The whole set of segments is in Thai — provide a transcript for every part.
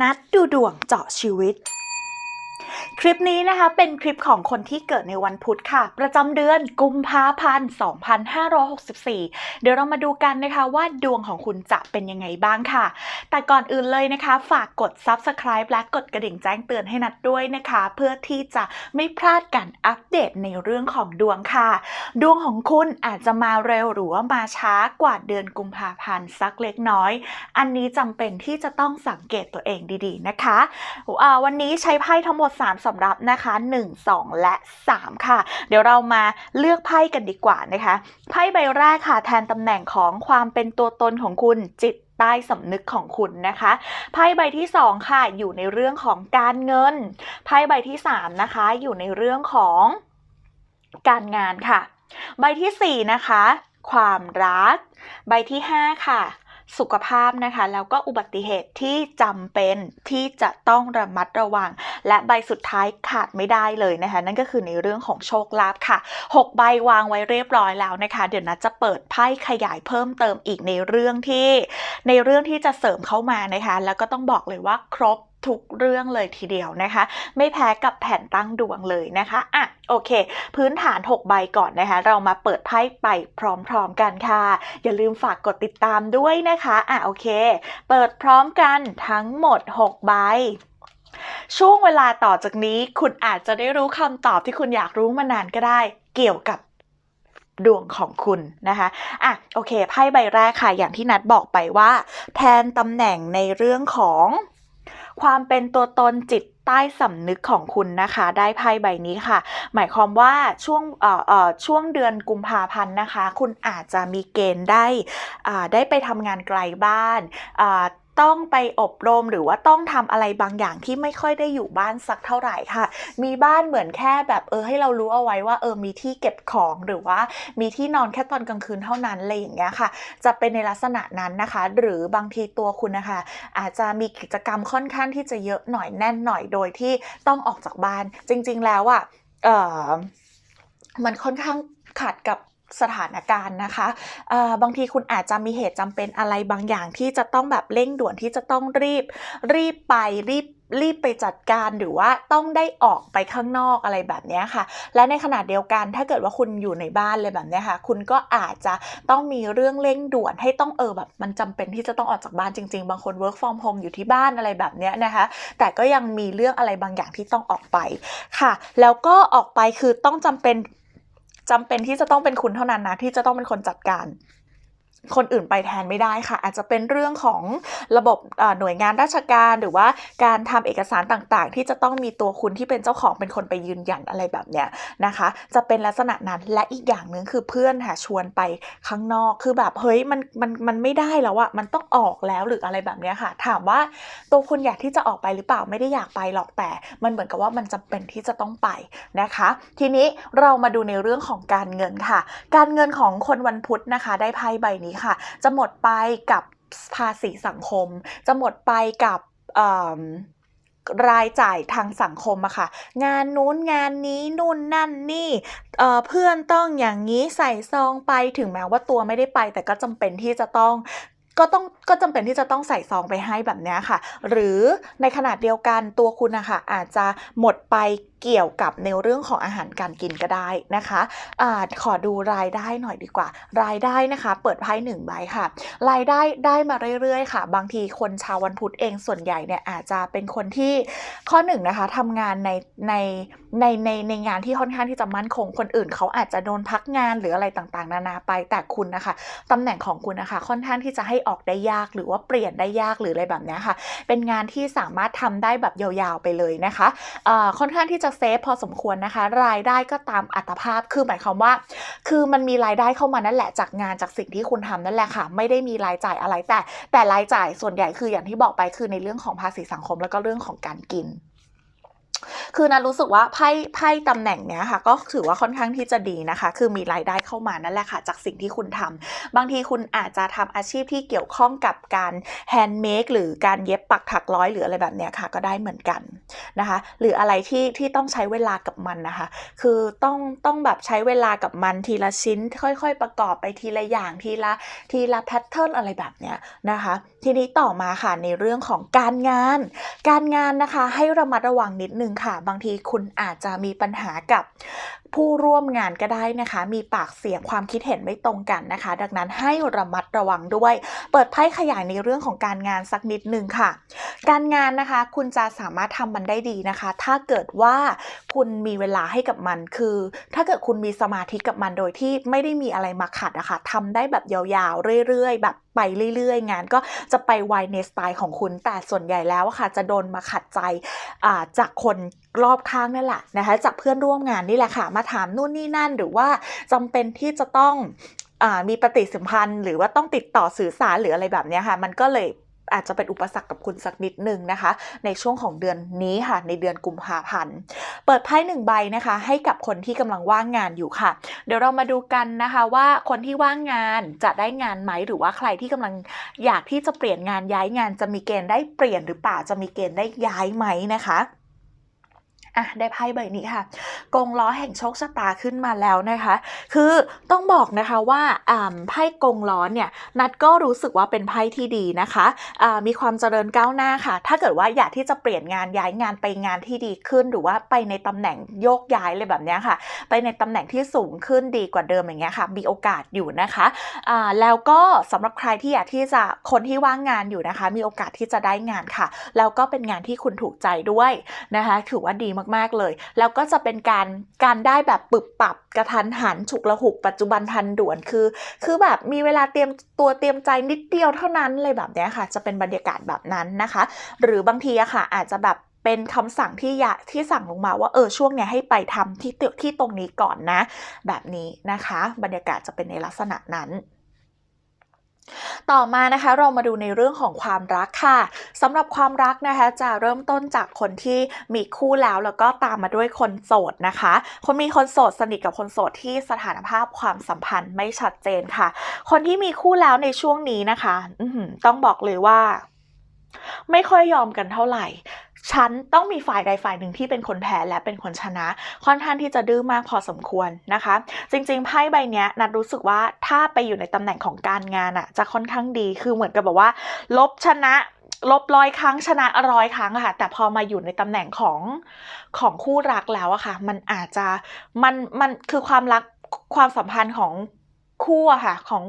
นัดดูดวงเจาะชีวิต คลิปนี้นะคะเป็นคลิปของคนที่เกิดในวันพุธค่ะ ประจำเดือนกุมภาพันธ์ 2564 เดี๋ยวเรามาดูกันนะคะว่าดวงของคุณจะเป็นยังไงบ้างค่ะ แต่ก่อนอื่นเลยนะคะ ฝากกด Subscribe และกดกระดิ่งแจ้งเตือนให้นัดด้วยนะคะ เพื่อที่จะไม่พลาดการอัปเดตในเรื่องของดวงค่ะ ดวงของคุณอาจจะมาเร็วหรือว่ามาช้ากว่าเดือนกุมภาพันธ์สักเล็กน้อย อันนี้จำเป็นที่จะต้องสังเกตตัวเองดีๆนะคะอ่าวันนี้ใช้ไพ่ทั้งหมด3สำรับนะคะ 1 2 และ 3 ค่ะ เดี๋ยวเรามาเลือกไพ่กันดีกว่านะคะไพ่ใบแรกค่ะ แทนตำแหน่งของความเป็นตัวตนของคุณจิตใต้สำนึกของคุณนะคะไพ่ใบที่ 2 ค่ะ อยู่ในเรื่องของการเงินไพ่ใบที่ 3 นะคะ อยู่ในเรื่องของการงานค่ะ ใบที่ 4 นะคะ ความรัก ใบที่ 5 ค่ะ สุขภาพนะคะ แล้วก็อุบัติเหตุที่จำเป็นที่จะต้องระมัดระวัง และใบสุดท้ายขาดไม่ได้เลยนะคะ นั่นก็คือในเรื่องของโชคลาภค่ะ 6 ใบวางไว้เรียบร้อยแล้วนะคะ เดี๋ยวนัดจะเปิดไพ่ขยายเพิ่มเติมอีกในเรื่องที่ ในเรื่องที่จะเสริมเข้ามานะคะ แล้วก็ต้องบอกเลยว่าครบ ทุกเรื่องเลยทีเดียวนะคะ ไม่แพ้กับแผ่นตั้งดวงเลยนะคะอะโอเค พื้นฐาน 6 ใบก่อนนะคะ เรามาเปิดไพ่ไปพร้อมๆกันค่ะ อย่าลืมฝากกดติดตามด้วยนะคะอะโอเค เปิดพร้อมกันทั้งหมด 6 ใบช่วงเวลาต่อจากนี้คุณอาจจะได้รู้คำตอบที่คุณอยากรู้มานานก็ได้ เกี่ยวกับดวงของคุณนะคะอะโอเคไพ่ใบแรกค่ะ อย่างที่นัดบอกไปว่า แทนตำแหน่งในเรื่องของ ความเป็นตัวตนจิตใต้สำนึกของคุณนะคะ ได้ไพ่ใบนี้ค่ะ หมายความว่าช่วงเอ่อเอ่อช่วงเดือนกุมภาพันธ์นะคะ คุณอาจจะมีเกณฑ์ได้อ่าได้ไปทำงานไกลบ้านอ่า ต้องไปอบรมหรือว่าต้องทำอะไรบางอย่างที่ไม่ค่อยได้อยู่บ้านสักเท่าไหร่ค่ะ มีบ้านเหมือนแค่แบบเออให้เรารู้เอาไว้ว่าเออมีที่เก็บของหรือว่ามีที่นอนแค่ตอนกลางคืนเท่านั้นอะไรอย่างเงี้ยค่ะ จะเป็นในลักษณะนั้นนะคะ หรือบางทีตัวคุณนะคะ อาจจะมีกิจกรรมค่อนข้างที่จะเยอะหน่อยแน่นหน่อยโดยที่ต้องออกจากบ้าน จริง ๆ แล้วอะ่ะเออมันค่อนข้างขัดกับ สถานการณ์นะคะบางทีคุณอาจจะมีเหตุจำเป็นอะไรบางอย่างที่จะต้องแบบเร่งด่วนที่จะต้องรีบ รีบไปรีบรีบไปจัดการหรือว่าต้องได้ออกไปข้างนอกอะไรแบบนี้ค่ะ และในขณะเดียวกันถ้าเกิดว่าคุณอยู่ในบ้านเลยแบบนี้ค่ะ คุณก็อาจจะต้องมีเรื่องเร่งด่วนให้ต้องเออแบบ มันจำเป็นที่จะต้องออกจากบ้านจริง ๆ บางคน work from home อยู่ที่บ้านอะไรแบบนี้นะคะ แต่ก็ยังมีเรื่องอะไรบางอย่างที่ต้องออกไปค่ะ แล้วก็ออกไปคือต้องจำเป็น จำเป็นที่จะต้องเป็นคุณเท่านั้นนะที่จะต้องเป็นคนจัดการ คนอื่นไปแทนไม่ได้ค่ะ อาจจะเป็นเรื่องของระบบหน่วยงานราชการหรือว่าการทำเอกสารต่างๆ ที่จะต้องมีตัวคุณที่เป็นเจ้าของเป็นคนไปยืนยันอะไรแบบเนี้ยนะคะ จะเป็นลักษณะนั้นและอีกอย่างหนึ่งคือเพื่อนค่ะชวนไปข้างนอกคือแบบเฮ้ยมันมันมันไม่ได้แล้วอะมันต้องออกแล้วหรืออะไรแบบเนี้ยค่ะ ถามว่าตัวคุณอยากที่จะออกไปหรือเปล่าไม่ได้อยากไปหรอกแต่มันเหมือนกับว่ามันจำเป็นที่จะต้องไปนะคะ ทีนี้เรามาดูในเรื่องของการเงินค่ะ การเงินของคนวันพุธนะคะ ได้ไพ่ใบนี้ค่ะ จะหมดไปกับภาษีสังคม จะหมดไปกับรายจ่ายทางสังคมอะค่ะ งานนู้นงานนี้นู่นนั่นนี่เเพื่อนต้องอย่างนี้ใส่ซองไปถึงแม้ว่าตัวไม่ได้ไป แต่ก็จำเป็นที่จะต้องก็ต้องก็จำเป็นที่จะต้องใส่ซองไปให้แบบนี้ค่ะ หรือในขณะเดียวกันตัวคุณนะคะอาจจะหมดไป เกี่ยวกับในเรื่องของอาหารการกินก็ได้นะคะอ่าขอดูรายได้หน่อยดีกว่า รายได้นะคะ เปิดไพ่หนึ่งใบค่ะ รายได้ได้มาเรื่อยๆ ค่ะ บางทีคนชาววันพุธเองส่วนใหญ่เนี่ยอาจจะเป็นคนที่ข้อหนึ่งนะคะทำงานในในในในในงานที่ค่อนข้างที่จะมั่นคงคนอื่น เขาอาจจะโดนพักงานหรืออะไรต่างๆ นานาไปแต่คุณนะคะตำแหน่งของคุณนะคะ ค่อนข้างที่จะให้ออกได้ยากหรือว่าเปลี่ยนได้ยากหรืออะไรแบบเนี้ยค่ะ เป็นงานที่สามารถทำได้แบบยาวๆไปเลยนะคะค่อนข้างที่จะเซฟพอสมควรนะคะ รายได้ก็ตามอัตภาพคือหมายความว่า คือมันมีรายได้เข้ามานั่นแหละจากงานจากสิ่งที่คุณทำนั่นแหละค่ะ ไม่ได้มีรายจ่ายอะไรแต่ แต่รายจ่ายส่วนใหญ่คืออย่างที่บอกไปคือในเรื่องของภาษีสังคมแล้วก็เรื่องของการกิน คือนันรู้สึกว่าไพ่ไพ่ตำแหน่งเนี้ยค่ะ ก็ถือว่าค่อนข้างที่จะดีนะคะ คือมีรายได้เข้ามานั่นแหละค่ะ จากสิ่งที่คุณทำบางทีคุณอาจจะทำอาชีพที่เกี่ยวข้องกับการแฮนด์เมดหรือการเย็บปักถักร้อยหรืออะไรแบบเนี้ยค่ะ ก็ได้เหมือนกันนะคะ หรืออะไรที่ที่ต้องใช้เวลากับมันนะคะ คือต้องต้องแบบใช้เวลากับมันทีละชิ้น ค่อย ๆ ประกอบไปทีละอย่างทีละทีละแพทเทิร์นอะไรแบบเนี้ยนะคะ ทีนี้ต่อมาค่ะในเรื่องของการงาน การงานนะคะให้ระมัดระวังนิดนึงค่ะบางทีคุณอาจจะมีปัญหากับ ผู้ร่วมงานก็ได้นะคะ มีปากเสียงความคิดเห็นไม่ตรงกันนะคะ ดังนั้นให้ระมัดระวังด้วย เปิดไพ่ขยายในเรื่องของการงานสักนิดนึงค่ะ การงานนะคะคุณจะสามารถทำมันได้ดีนะคะ ถ้าเกิดว่าคุณมีเวลาให้กับมันคือ ถ้าเกิดคุณมีสมาธิกับมันโดยที่ไม่ได้มีอะไรมาขัดอะคะทำได้แบบยาวๆ เรื่อยๆ แบบไปเรื่อยๆ งานก็จะไปไวในสไตล์ของคุณ แต่ส่วนใหญ่แล้วค่ะ จะโดนมาขัดใจจากคนรอบข้างนั่นแหละนะคะ จากเพื่อนร่วมงานนี่แหละค่ะมาถามนู่นนี่นั่นหรือว่าจำเป็นที่จะต้องอมีปฏิสัมพันธ์ หรือว่าต้องติดต่อสื่อสารหรืออะไรแบบนี้ค่ะ มันก็เลยอาจจะเป็นอุปสรรคกับคุณสักนิดนึงนะคะ ในช่วงของเดือนนี้ค่ะ ในเดือนกุมภาพันธ์เปิดไพ่หนึ่งใบนะคะ ให้กับคนที่กำลังว่างงานอยู่ค่ะ เดี๋ยวเรามาดูกันนะคะว่าคนที่ว่างงานจะได้งานไหมหรือว่าใครที่กำลังอยากที่จะเปลี่ยนงานย้ายงานจะมีเกณฑ์ได้เปลี่ยนหรือเปล่าจะมีเกณฑ์ได้ย้ายไหมนะคะ อะได้ไพ่ใบนี้ค่ะ กงล้อแห่งโชคชะตาขึ้นมาแล้วนะคะ คือต้องบอกนะคะว่าไพ่กงล้อเนี่ยนัดก็รู้สึกว่าเป็นไพ่ที่ดีนะคะะมีความเจริญก้าวหน้าค่ะ ถ้าเกิดว่าอยากที่จะเปลี่ยนงานย้ายงานไปงานที่ดีขึ้น หรือว่าไปในตำแหน่งโยกย้ายเลยแบบนี้ค่ะ ไปในตำแหน่งที่สูงขึ้นดีกว่าเดิมอย่างเงี้ยค่ะ มีโอกาสอยู่นะคะะแล้วก็สำหรับใครที่อยากที่จะคนที่ว่างงานอยู่นะคะ มีโอกาสที่จะได้งานค่ะ แล้วก็เป็นงานที่คุณถูกใจด้วยนะคะ ถือว่าดีมากๆ เลย แล้วก็จะเป็นการการได้แบบปรับปรับกระทันหันฉุกละหุกปัจจุบันทันด่วนคือ คือแบบมีเวลาเตรียมตัวเตรียมใจนิดเดียวเท่านั้นเลยแบบนี้ค่ะ จะเป็นบรรยากาศแบบนั้นนะคะ หรือบางทีอะค่ะ อาจจะแบบเป็นคำสั่งที่อยะที่สั่งลงมาว่าเออช่วงเนี้ยให้ไปทำที่ที่ตรงนี้ก่อนนะ แบบนี้นะคะ บรรยากาศจะเป็นในลักษณะนั้น ต่อมานะคะเรามาดูในเรื่องของความรักค่ะสำหรับความรักนะคะ จะเริ่มต้นจากคนที่มีคู่แล้วแล้วก็ตามมาด้วยคนโสดนะคะ คนมีคนโสดสนิทกับคนโสดที่สถานภาพความสัมพันธ์ไม่ชัดเจนค่ะ คนที่มีคู่แล้วในช่วงนี้นะคะต้องบอกเลยว่า ไม่ค่อยยอมกันเท่าไหร่ ฉันต้องมีฝ่ายใดฝ่ายหนึ่งที่เป็นคนแพ้และเป็นคนชนะ ค่อนข้างที่จะดื้อมากพอสมควรนะคะ จริงๆไพ่ใบนี้นัดรู้สึกว่าถ้าไปอยู่ในตำแหน่งของการงานอะจะค่อนข้างดีคือเหมือนกับแบบว่า ลบชนะลบร้อยครั้งชนะร้อยครั้งอะค่ะ แต่พอมาอยู่ในตำแหน่งของของคู่รักแล้วอะค่ะ มันอาจจะมันมันคือความรักความสัมพันธ์ของ คู่อะค่ะของ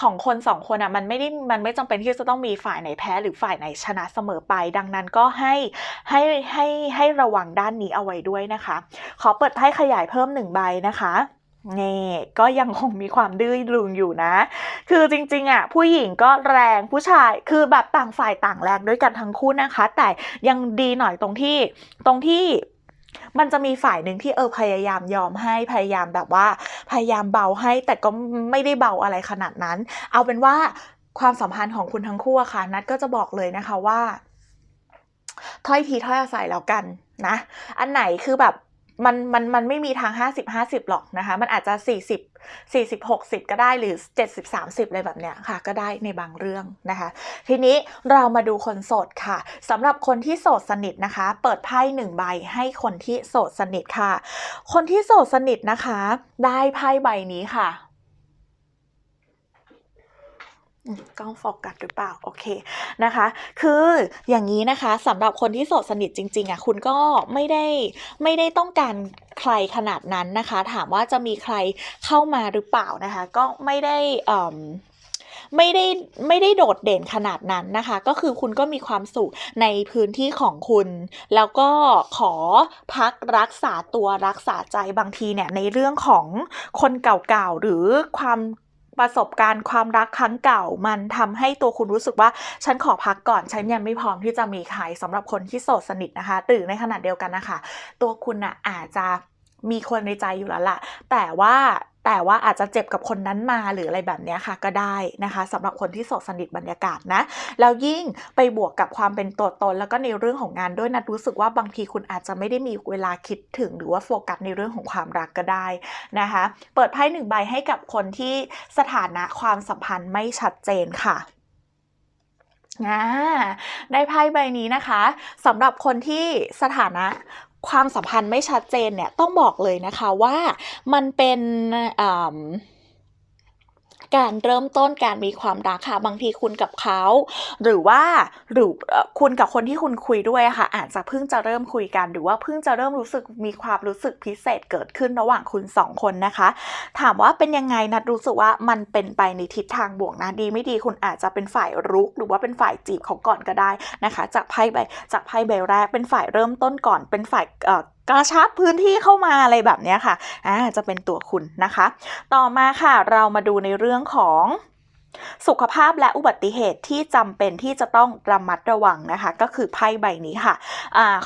ของคนสองคนอะมันไม่ได้มันไม่จำเป็นที่จะต้องมีฝ่ายไหนแพ้หรือฝ่ายไหนชนะเสมอไป ดังนั้นก็ให้ให้ให้ให้ระวังด้านนี้เอาไว้ด้วยนะคะ ขอเปิดไพ่ขยายเพิ่มหนึ่งใบนะคะนี่ก็ยังคงมีความดื้อดึงอยู่นะ คือจริงๆอะผู้หญิงก็แรงผู้ชายคือแบบต่างฝ่ายต่างแรงด้วยกันทั้งคู่นะคะ แต่ยังดีหน่อยตรงที่ตรงที่ มันจะมีฝ่ายหนึ่งที่เออพยายามยอมให้พยายามแบบว่าพยายามเบาให้แต่ก็ไม่ได้เบาอะไรขนาดนั้น เอาเป็นว่าความสัมพันธ์ของคุณทั้งคู่อะค่ะนัดก็จะบอกเลยนะคะว่าถ้อยทีถ้อยอาศัยแล้วกันนะ อันไหนคือแบบ มันมันมันไม่มีทาง 50 50 หรอกนะคะ มันอาจจะ 40 40 60 ก็ได้หรือ 70 30 อะไรแบบเนี้ยค่ะ ก็ได้ในบางเรื่องนะคะ ทีนี้เรามาดูคนโสดค่ะสำหรับคนที่โสดสนิทนะคะ เปิดไพ่หนึ่งใบให้คนที่โสดสนิทค่ะ คนที่โสดสนิทนะคะ ได้ไพ่ใบนี้ค่ะ กล้องโฟกัสหรือเปล่า โอเคนะคะ คืออย่างนี้นะคะสำหรับคนที่โสดสนิทจริง ๆอะคุณก็ไม่ได้ไม่ได้ต้องการใครขนาดนั้นนะคะ ถามว่าจะมีใครเข้ามาหรือเปล่านะคะ ก็ไม่ได้ไม่ได้ไม่ได้โดดเด่นขนาดนั้นนะคะ ก็คือคุณก็มีความสุขในพื้นที่ของคุณ แล้วก็ขอพักรักษาตัวรักษาใจบางทีเนี่ยในเรื่องของคนเก่าๆหรือความ ประสบการณ์ความรักครั้งเก่า มันทำให้ตัวคุณรู้สึกว่าฉันขอพักก่อนฉันยังไม่พร้อมที่จะมีใครสำหรับคนที่โสดสนิทนะคะหรือในขณะเดียวกันนะคะ ตัวคุณอะอาจจะมีคนในใจอยู่แล้วล่ะ แต่ว่า แต่ว่าอาจจะเจ็บกับคนนั้นมาหรืออะไรแบบนี้ค่ะก็ได้นะคะสำหรับคนที่โสดสนิทบรรยากาศนะแล้วยิ่งไปบวกกับความเป็นตัวตน แล้วก็ในเรื่องของงานด้วยนะรู้สึกว่าบางทีคุณอาจจะไม่ได้มีเวลาคิดถึงหรือว่าโฟกัสในเรื่องของความรักก็ได้นะคะ เปิดไพ่หนึ่งใบให้กับคนที่สถานะความสัมพันธ์ไม่ชัดเจนค่ะอ่าได้ไพ่ใบนี้นะคะสำหรับคนที่สถานะ ความสัมพันธ์ไม่ชัดเจนเนี่ยต้องบอกเลยนะคะว่ามันเป็นอ่า การเริ่มต้นการมีความรักค่ะ บางทีคุณกับเขา หรือว่าหรือคุณกับคนที่คุณคุยด้วยค่ะ อาจจะเพิ่งจะเริ่มคุยกัน หรือว่าเพิ่งจะเริ่มรู้สึกมีความรู้สึกพิเศษเกิดขึ้นระหว่างคุณสองคนนะคะ ถามว่าเป็นยังไงนัดรู้สึกว่ามันเป็นไปในทิศทางบวกนะดีไม่ดีคุณอาจจะเป็นฝ่ายรุก หรือว่าเป็นฝ่ายจีบเขาก่อนก็ได้นะคะ จากไพ่ใบจากไพ่ใบแรกเป็นฝ่ายเริ่มต้นก่อนเป็นฝ่ายเอ่อ กระชับพื้นที่เข้ามาอะไรแบบนี้ค่ะอ่าจะเป็นตัวคุณนะคะ ต่อมาค่ะเรามาดูในเรื่องของ สุขภาพและอุบัติเหตุที่จำเป็นที่จะต้องระมัดระวังนะคะ ก็คือไพ่ใบนี้ค่ะ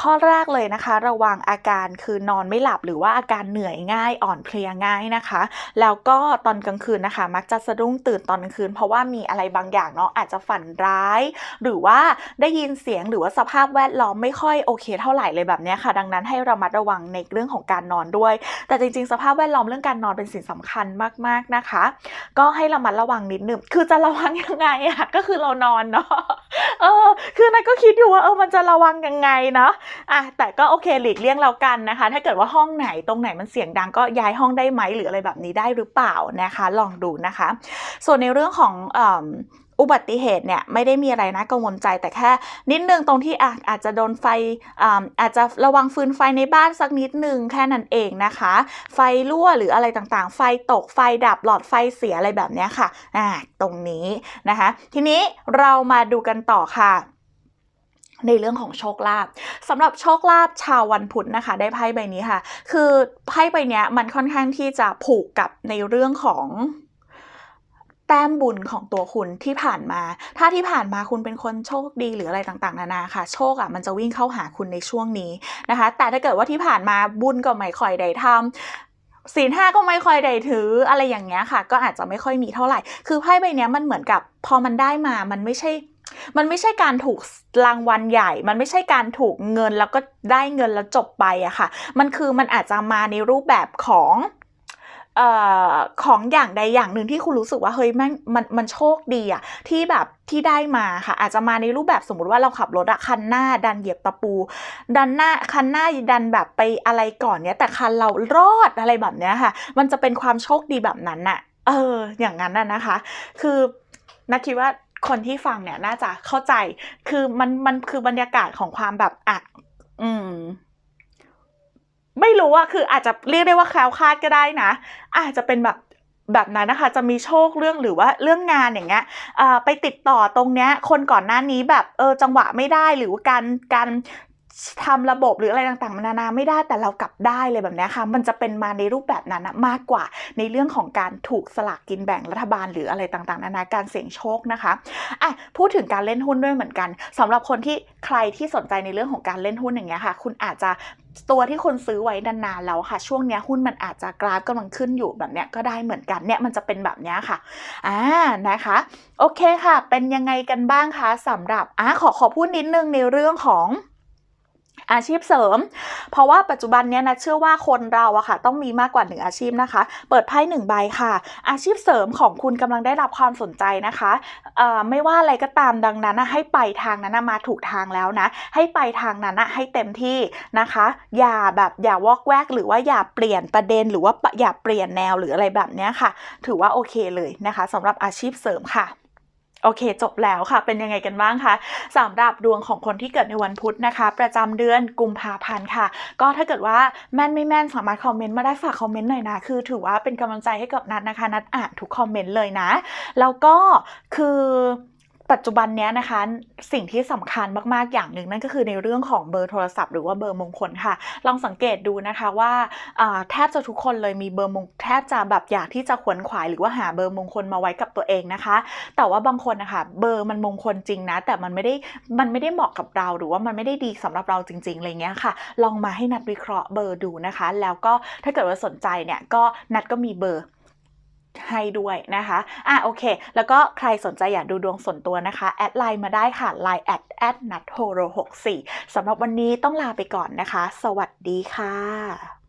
ข้อแรกเลยนะคะ ระวังอาการคือนอนไม่หลับหรือว่าอาการเหนื่อยง่ายอ่อนเพลียง่ายนะคะ แล้วก็ตอนกลางคืนนะคะ มักจะสะดุ้งตื่นตอนกลางคืน เพราะว่ามีอะไรบางอย่างเนาะอาจจะฝันร้าย หรือว่าได้ยินเสียงหรือว่าสภาพแวดล้อมไม่ค่อยโอเค เท่าไหร่เลยแบบนี้ค่ะ ดังนั้นให้ระมัดระวังในเรื่องของการนอนด้วย แต่จริงๆ สภาพแวดล้อมเรื่องการนอนเป็นสิ่งสำคัญมากๆนะคะ ก็ให้ระมัดระวังนิดนึงคืือจะระวังยังไงอะก็คือเรานอนเนาะเออ คือนันก็คิดอยู่ว่าเออมันจะระวังยังไงเนาะอะแต่ก็โอเคหลีกเลี่ยงแล้วกันนะคะ ถ้าเกิดว่าห้องไหนตรงไหนมันเสียงดังก็ย้ายห้องได้ไหมหรืออะไรแบบนี้ได้หรือเปล่านะคะ ลองดูนะคะ ส่วนในเรื่องของ อุบัติเหตุเนี่ยไม่ได้มีอะไรนะกังวลใจแต่แค่นิดนึงตรงที่อะอาจจะโดนไฟอาอาจจะระวังฟืนไฟในบ้านสักนิดนึงแค่นั้นเองนะคะ ไฟรั่วหรืออะไรต่างๆ ไฟตกไฟดับหลอดไฟเสียอะไรแบบนี้ค่ะอ่าตรงนี้นะคะ ทีนี้เรามาดูกันต่อค่ะในเรื่องของโชคลาภสำหรับโชคลาภชาววันพุธนะคะ ได้ไพ่ใบนี้ค่ะ คือไพ่ใบนี้มันค่อนข้างที่จะผูกกับในเรื่องของ แต้มบุญของตัวคุณที่ผ่านมา ถ้าที่ผ่านมาคุณเป็นคนโชคดีหรืออะไรต่างๆ นานาค่ะ โชคอะมันจะวิ่งเข้าหาคุณในช่วงนี้นะคะ แต่ถ้าเกิดว่าที่ผ่านมาบุญก็ไม่ค่อยได้ทำศีลห้าก็ไม่ค่อยได้ถืออะไรอย่างเงี้ยค่ะ ก็อาจจะไม่ค่อยมีเท่าไหร่ คือไพ่ใบเนี้ยมันเหมือนกับพอมันได้มา มันไม่ใช่ มันไม่ใช่การถูกรางวัลใหญ่ มันไม่ใช่การถูกเงินแล้วก็ได้เงินแล้วจบไปอะค่ะ มันคือมันอาจจะมาในรูปแบบของ ออของอย่างใดอย่างหนึ่งที่คุณรู้สึกว่าเฮ้ยม่งมันมันโชคดีอะที่แบบที่ได้มาค่ะ อาจจะมาในรูปแบบสมมติว่าเราขับรถอะคันหน้าดันเหยียบตะปู ดันหน้าคันหน้าดันแบบไปอะไรก่อนเนี้ยแต่คันเรารอดอะไรแบบเนี้ยค่ะ มันจะเป็นความโชคดีแบบนั้นน่ะเออ อย่างนั้นน่ะนะคะ คือนักคิดว่าคนที่ฟังเนี่ยน่าจะเข้าใจ คือมันมันคือบรรยากาศของความแบบอะอืม ไม่รู้อะคืออาจจะเรียกได้ว่าแคล้วคลาดก็ได้นะ อาจจะเป็นแบบแบบนั้นนะคะจะมีโชคเรื่องหรือว่าเรื่องงานอย่างเงี้ยไปติดต่อตรงเนี้ยคนก่อนหน้านี้แบบเออจังหวะไม่ได้หรือว่าการการ ทำระบบหรืออะไรต่างๆนานาไม่ได้แต่เรากลับได้เลยแบบนี้ค่ะ มันจะเป็นมาในรูปแบบนั้นนะมากกว่าในเรื่องของการถูกสลากกินแบ่งรัฐบาลหรืออะไรต่างๆนานาการเสี่ยงโชคนะคะอะพูดถึงการเล่นหุ้นด้วยเหมือนกันสำหรับคนที่ใครที่สนใจในเรื่องของการเล่นหุ้นอย่างเงี้ยค่ะ คุณอาจจะตัวที่คนซื้อไว้นานๆแล้วค่ะ ช่วงเนี้ยหุ้นมันอาจจะกราฟกำลังขึ้นอยู่แบบเนี้ยก็ได้เหมือนกันเนี่ยมันจะเป็นแบบเนี้ยค่ะอ่านะคะโอเคค่ะ เป็นยังไงกันบ้างคะสำหรับอะขอขอพูดนิดนึงในเรื่องของ อาชีพเสริม เพราะว่าปัจจุบันเนี้ยนะเชื่อว่าคนเราอะค่ะ ต้องมีมากกว่าหนึ่งอาชีพนะคะ เปิดไพ่หนึ่งใบค่ะ อาชีพเสริมของคุณกำลังได้รับความสนใจนะคะเอ่อไม่ว่าอะไรก็ตามดังนั้นนะให้ไปทางนั้นนะมาถูกทางแล้วนะ ให้ไปทางนั้นนะให้เต็มที่นะคะ อย่าแบบอย่าวอกแวกหรือว่าอย่าเปลี่ยนประเด็นหรือว่าอย่าเปลี่ยนแนวหรืออะไรแบบเนี้ยค่ะ ถือว่าโอเคเลยนะคะสำหรับอาชีพเสริมค่ะ โอเค จบแล้วค่ะ เป็นยังไงกันบ้างคะสำหรับดวงของคนที่เกิดในวันพุธนะคะ ประจำเดือนกุมภาพันธ์ค่ะ ก็ถ้าเกิดว่าแม่นไม่แม่นสามารถคอมเมนต์มาได้ฝากคอมเมนต์หน่อยนะ คือถือว่าเป็นกำลังใจให้กับนัดนะคะ นัดอ่านทุกคอมเมนต์เลยนะ แล้วก็คือ ปัจจุบันนี้นะคะ สิ่งที่สำคัญมากๆอย่างหนึ่งนั่นก็คือในเรื่องของเบอร์โทรศัพท์หรือว่าเบอร์มงคลค่ะ ลองสังเกตดูนะคะว่าแทบจะทุกคนเลยมีเบอร์มงแทบจะแบบอยากที่จะขวนขวายหรือว่าหาเบอร์มงคลมาไว้กับตัวเองนะคะ แต่ว่าบางคนนะคะเบอร์มันมงคลจริงนะ แต่มันไม่ได้มันไม่ได้เหมาะกับเราหรือว่ามันไม่ได้ดีสำหรับเราจริงๆอะไรเงี้ยค่ะ ลองมาให้นัดวิเคราะห์เบอร์ดูนะคะ แล้วก็ถ้าเกิดว่าสนใจเนี่ยก็นัดก็มีเบอร์ ให้ด้วยนะคะอะโอเค แล้วก็ใครสนใจอยากดูดวงส่วนตัวนะคะ แอดไลน์มาได้ค่ะ line at at n a t h o r o 6 4สำหรับวันนี้ต้องลาไปก่อนนะคะ สวัสดีค่ะ